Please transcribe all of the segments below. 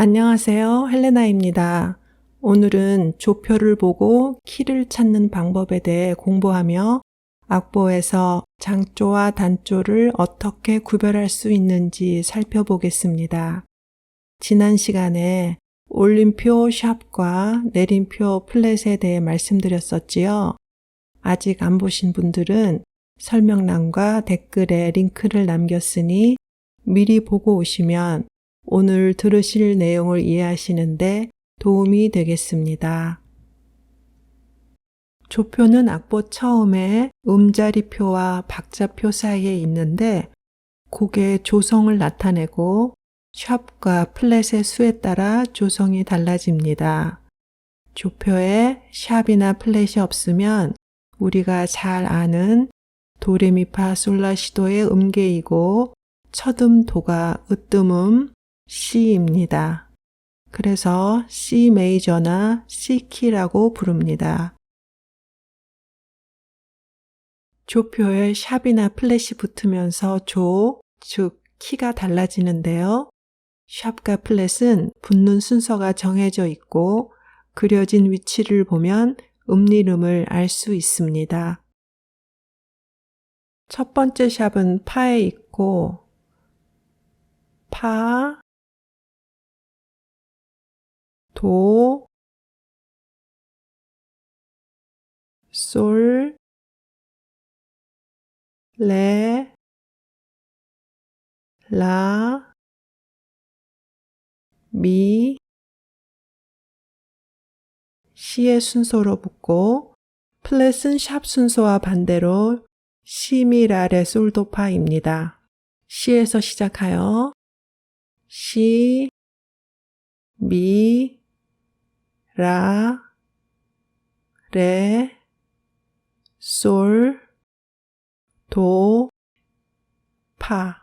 안녕하세요. 헬레나입니다. 오늘은 조표를 보고 키를 찾는 방법에 대해 공부하며 악보에서 장조와 단조를 어떻게 구별할 수 있는지 살펴보겠습니다. 지난 시간에 올림표 샵과 내림표 플랫에 대해 말씀드렸었지요. 아직 안 보신 분들은 설명란과 댓글에 링크를 남겼으니 미리 보고 오시면 오늘 들으실 내용을 이해하시는데 도움이 되겠습니다. 조표는 악보 처음에 음자리표와 박자표 사이에 있는데 곡의 조성을 나타내고 샵과 플랫의 수에 따라 조성이 달라집니다. 조표에 샵이나 플랫이 없으면 우리가 잘 아는 도레미파 솔라시도의 음계이고 첫음 도가 으뜸음 C입니다. 그래서 C 메이저나 C 키라고 부릅니다. 조표에 샵이나 플랫이 붙으면서 조, 즉 키가 달라지는데요. 샵과 플랫은 붙는 순서가 정해져 있고 그려진 위치를 보면 음리름을 알 수 있습니다. 첫 번째 샵은 파에 있고 파, 도, 솔, 레, 라, 미, 시의 순서로 붙고 플랫은 샵 순서와 반대로 시미라레 솔도파입니다. 시에서 시작하여 시, 미, 라, 레, 솔, 도, 파.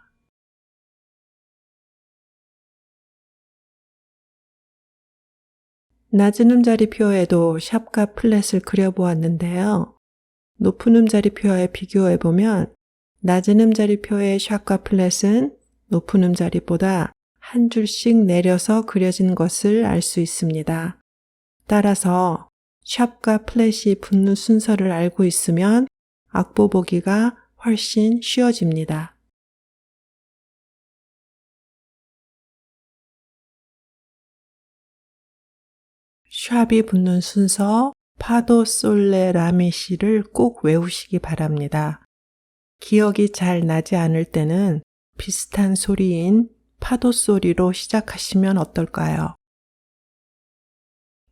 낮은 음자리표에도 샵과 플랫을 그려보았는데요. 높은 음자리표에 비교해보면 낮은 음자리표의 샵과 플랫은 높은 음자리보다 한 줄씩 내려서 그려진 것을 알 수 있습니다. 따라서 샵과 플랫이 붙는 순서를 알고 있으면 악보 보기가 훨씬 쉬워집니다. 샵이 붙는 순서 파도 솔레 라미시를 꼭 외우시기 바랍니다. 기억이 잘 나지 않을 때는 비슷한 소리인 파도 소리로 시작하시면 어떨까요?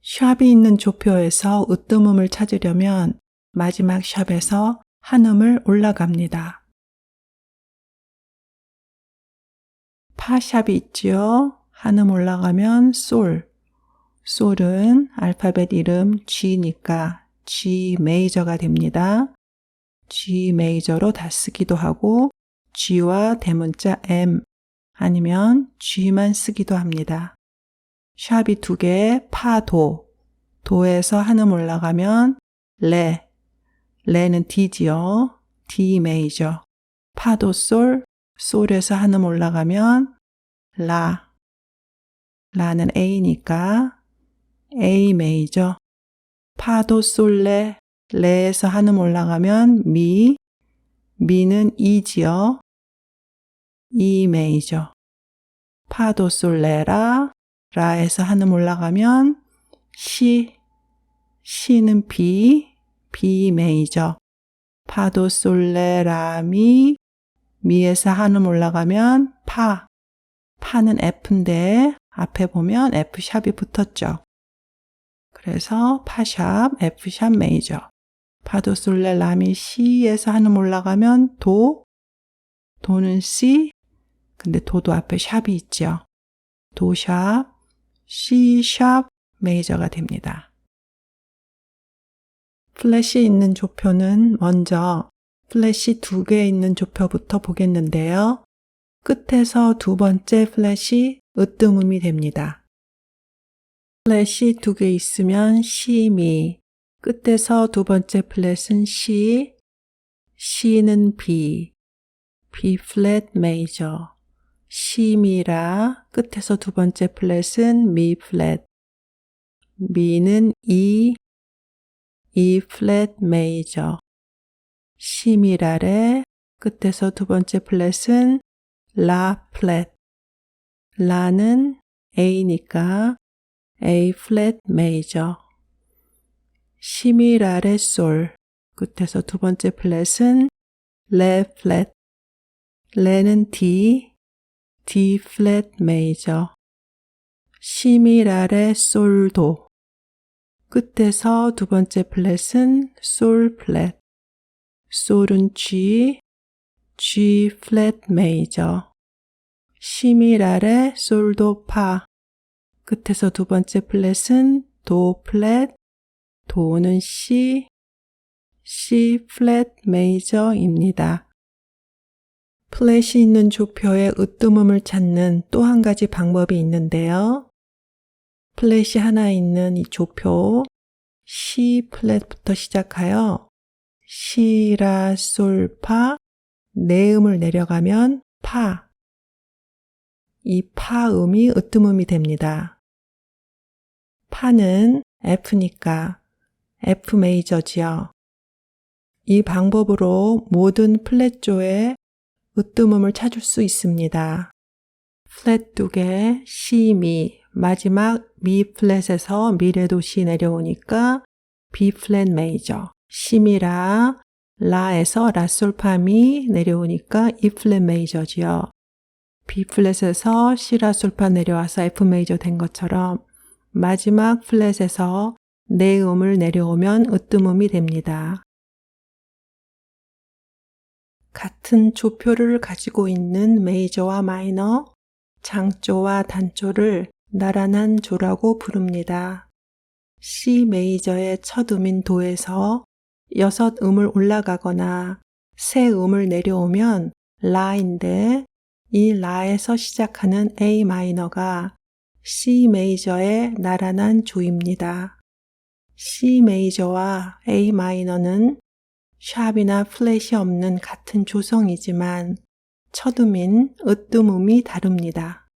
샵이 있는 조표에서 으뜸음을 찾으려면 마지막 샵에서 한 음을 올라갑니다. 파샵이 있지요? 한음 올라가면 솔. 솔은 알파벳 이름 G니까 G 메이저가 됩니다. G 메이저로 다 쓰기도 하고 G와 대문자 M 아니면 G만 쓰기도 합니다. 샵이 두 개, 파, 도. 도에서 한음 올라가면 레. 레는 D지요. D 메이저. 파도 솔. 솔에서 한음 올라가면 라. 라는 A니까 A 메이저. 파도 솔레. 레에서 한음 올라가면 미. 미는 E지요. E 메이저. 파도 솔레라. 라에서 한음 올라가면 시. 시는 B. B 메이저. 파도 솔레 라미. 미에서 한음 올라가면 파. 파는 F인데 앞에 보면 F샵이 붙었죠. 그래서 파샵, F샵 메이저. 파도 솔레 라미 C에서 한음 올라가면 도. 도는 C. 근데 도도 앞에 샵이 있죠. 도샵, C샵 메이저가 됩니다. 플래시 있는 조표는 먼저 플래시 두개 있는 조표부터 보겠는데요. 끝에서 두 번째 플래시 으뜸음이 됩니다. 플래시 두개 있으면 시미, 끝에서 두 번째 플랫은 C, C는 B, B 플랫 메이저, 시미라 끝에서 두 번째 플랫은 미 플랫 미는 E E 플랫 메이저 시미라레 끝에서 두 번째 플랫은 라 플랫 라는 A니까 A 플랫 메이저 시미라레 솔 끝에서 두 번째 플랫은 레 플랫 레는 D D 플랫 메이저 시미라레 솔도. 끝에서 두 번째 플랫은 솔 플랫. 솔은 G G 플랫 메이저 시미라레 솔도 파. 끝에서 두 번째 플랫은 도 플랫. 도는 C C 플랫 메이저입니다. 플랫이 있는 조표의 으뜸음을 찾는 또 한 가지 방법이 있는데요. 플랫이 하나 있는 이 조표 C 플랫부터 시작하여 시라 솔파 내음을 내려가면 파. 이 파음이 으뜸음이 됩니다. 파는 F니까 F 메이저지요. 이 방법으로 모든 플랫조의 으뜸음을 찾을 수 있습니다. 플랫 두 개, C, 미, 마지막 미 플랫에서 미레도 시 내려오니까 B 플랫 메이저, 시미라, 라에서 라솔파미 내려오니까 E 플랫 메이저지요. B 플랫에서 시라 솔파 내려와서 F 메이저 된 것처럼 마지막 플랫에서 내 음을 내려오면 으뜸음이 됩니다. 같은 조표를 가지고 있는 메이저와 마이너, 장조와 단조를 나란한 조라고 부릅니다. C 메이저의 첫 음인 도에서 여섯 음을 올라가거나 세 음을 내려오면 라인데 이 라에서 시작하는 A 마이너가 C 메이저의 나란한 조입니다. C 메이저와 A 마이너는 샵이나 플랫이 없는 같은 조성이지만 첫음인 으뜸음이 다릅니다.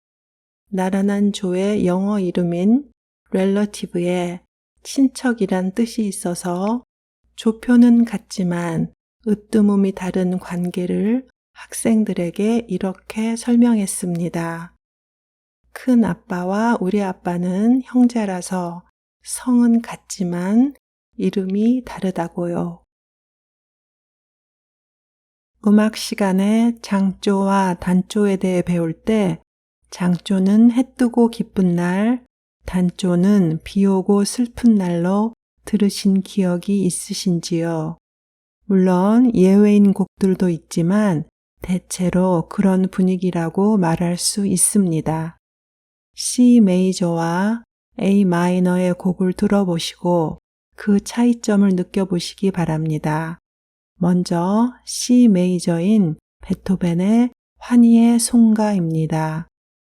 나란한 조의 영어 이름인 relative에 친척이란 뜻이 있어서 조표는 같지만 으뜸음이 다른 관계를 학생들에게 이렇게 설명했습니다. 큰 아빠와 우리 아빠는 형제라서 성은 같지만 이름이 다르다고요. 음악 시간에 장조와 단조에 대해 배울 때 장조는 해 뜨고 기쁜 날, 단조는 비 오고 슬픈 날로 들으신 기억이 있으신지요? 물론 예외인 곡들도 있지만 대체로 그런 분위기라고 말할 수 있습니다. C 메이저와 A 마이너의 곡을 들어보시고 그 차이점을 느껴보시기 바랍니다. 먼저 C 메이저인 베토벤의 환희의 송가입니다.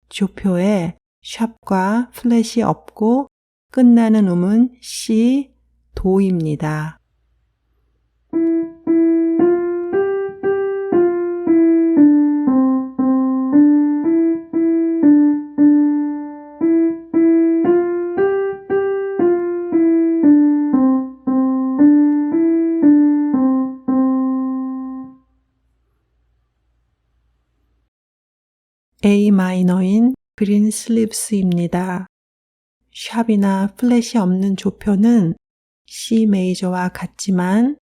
조표에 샵과 플랫이 없고 끝나는 음은 C, 도입니다. A 마이너인 그린 슬립스입니다. 샵이나 플랫이 없는 조표는 C 메이저와 같지만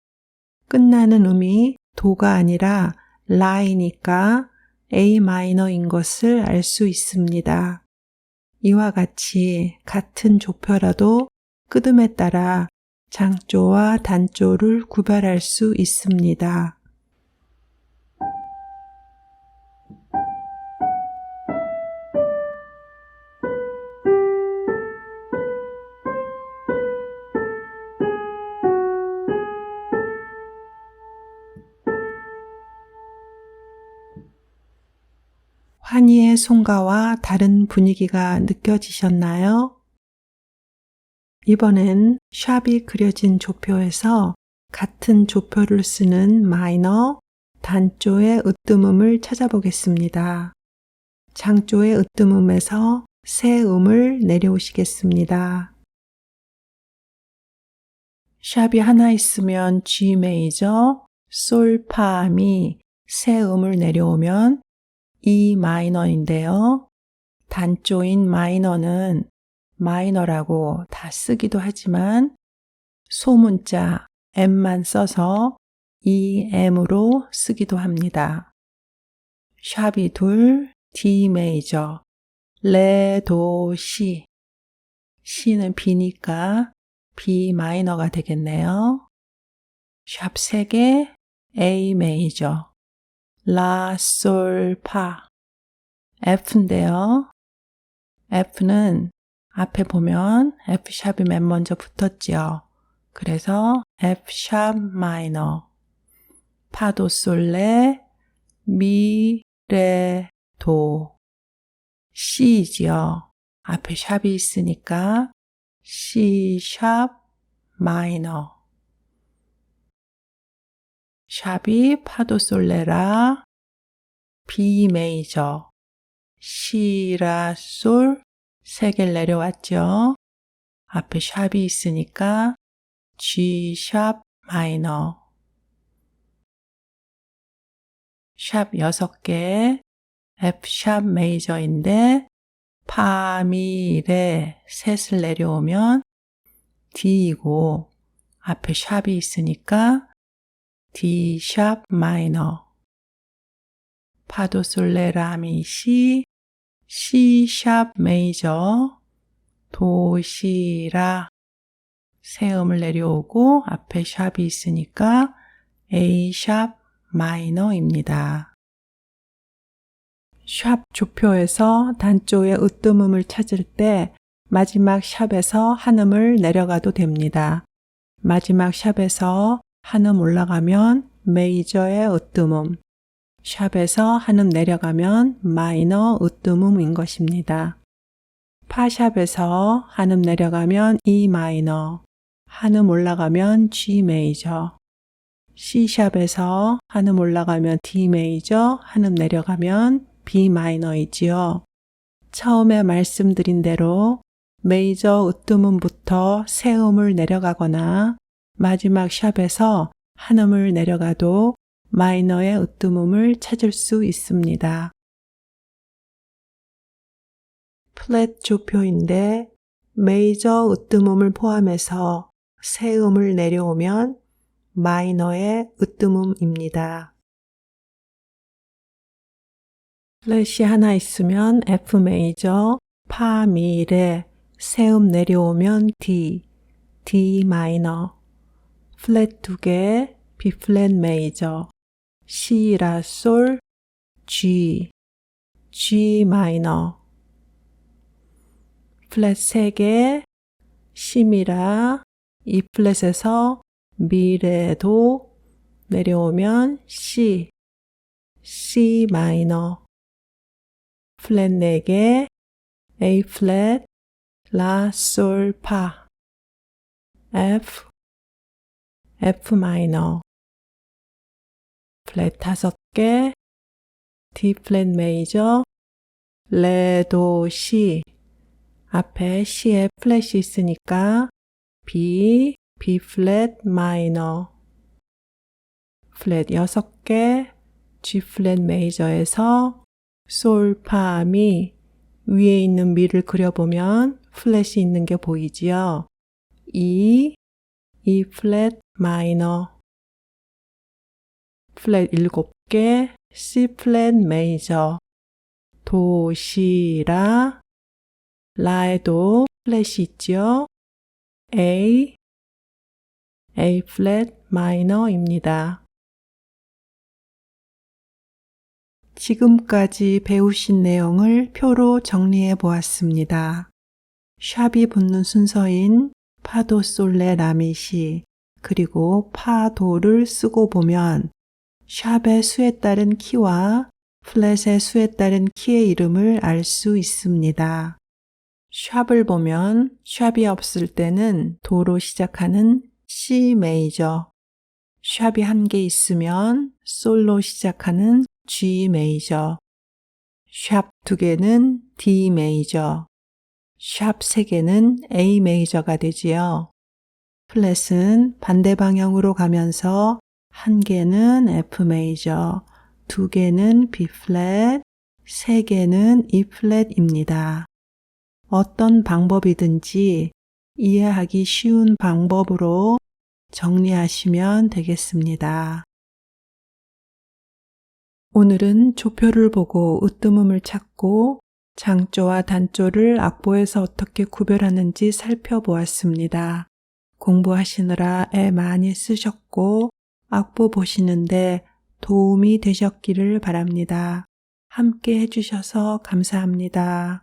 끝나는 음이 도가 아니라 라이니까 A 마이너인 것을 알 수 있습니다. 이와 같이 같은 조표라도 끄듬에 따라 장조와 단조를 구별할 수 있습니다. 환희의 송가와 다른 분위기가 느껴지셨나요? 이번엔 샵이 그려진 조표에서 같은 조표를 쓰는 마이너, 단조의 으뜸음을 찾아보겠습니다. 장조의 으뜸음에서 새 음을 내려오시겠습니다. 샵이 하나 있으면 G 메이저, 솔, 파, 미, 새 음을 내려오면 E 마이너인데요. 단조인 마이너는 마이너라고 다 쓰기도 하지만 소문자 M만 써서 EM으로 쓰기도 합니다. 샵이 둘, D 메이저, 레, 도, 시. 시는 B니까 B 마이너가 되겠네요. 샵 3개, A 메이저, 라, 솔, 파. F인데요. F는 앞에 보면 F샵이 맨 먼저 붙었지요. 그래서 F샵 마이너, 파도 솔레, 미, 레, 도, C지요. 앞에 샵이 있으니까 C 샵 마이너. 샵이 파도 솔레라, B 메이저, 시라 솔, 세 개를 내려왔죠. 앞에 샵이 있으니까 G 샵 마이너. 샵 6개, F 샵 메이저인데 파, 미, 레 셋을 내려오면 D이고 앞에 샵이 있으니까 D 샵 마이너. 파도 솔레 라미 시, C 샵 메이저, 도, 시, 라. 세 음을 내려오고 앞에 샵이 있으니까 A 샵 마이너입니다. 샵 조표에서 단조의 으뜸음을 찾을 때 마지막 샵에서 한 음을 내려가도 됩니다. 마지막 샵에서 한음 올라가면 메이저의 으뜸음, 샵에서 한음 내려가면 마이너 으뜸음인 것입니다. 파샵에서 한음 내려가면 E 마이너, 한음 올라가면 G 메이저, C샵에서 한음 올라가면 D 메이저, 한음 내려가면 B 마이너이지요. 처음에 말씀드린 대로 메이저 으뜸음부터 새 음을 내려가거나 마지막 샵에서 한 음을 내려가도 마이너의 으뜸음을 찾을 수 있습니다. 플랫 조표인데 메이저 으뜸음을 포함해서 새 음을 내려오면 마이너의 으뜸음입니다. 플랫이 하나 있으면 F 메이저, 파, 미, 레, 세음 내려오면 D, D 마이너, 플랫 두 개, B 플랫 메이저, C 라 솔, G, G 마이너, 플랫 세 개, C 미라, E 플랫에서 미레도 내려오면 C, C 마이너, 플랫 4개, A 플랫, 라, 솔, 파, F, F 마이너, 플랫 5개, D 플랫 메이저, 레, 도, 시, 앞에 C에 플랫이 있으니까 B, B 플랫 마이너, 플랫 6개, G 플랫 메이저에서 솔, 파, 미 위에 있는 미를 그려보면 플랫이 있는 게 보이지요. E, E 플랫 마이너 플랫 7개, C 플랫 메이저 도, 시, 라 라에도 플랫이 있지요. A, A 플랫 마이너입니다. 지금까지 배우신 내용을 표로 정리해 보았습니다. 샵이 붙는 순서인 파도 솔레 라미시 그리고 파도를 쓰고 보면 샵의 수에 따른 키와 플랫의 수에 따른 키의 이름을 알 수 있습니다. 샵을 보면 샵이 없을 때는 도로 시작하는 C 메이저, 샵이 한 개 있으면 솔로 시작하는 G 메이저, 샵 두 개는 D 메이저, 샵세 개는 A 메이저가 되지요. 플랫은 반대 방향으로 가면서 한 개는 F 메이저, 두 개는 B 플랫, 세 개는 E 플랫입니다. 어떤 방법이든지 이해하기 쉬운 방법으로 정리하시면 되겠습니다. 오늘은 조표를 보고 으뜸음을 찾고 장조와 단조를 악보에서 어떻게 구별하는지 살펴보았습니다. 공부하시느라 애 많이 쓰셨고 악보 보시는데 도움이 되셨기를 바랍니다. 함께 해주셔서 감사합니다.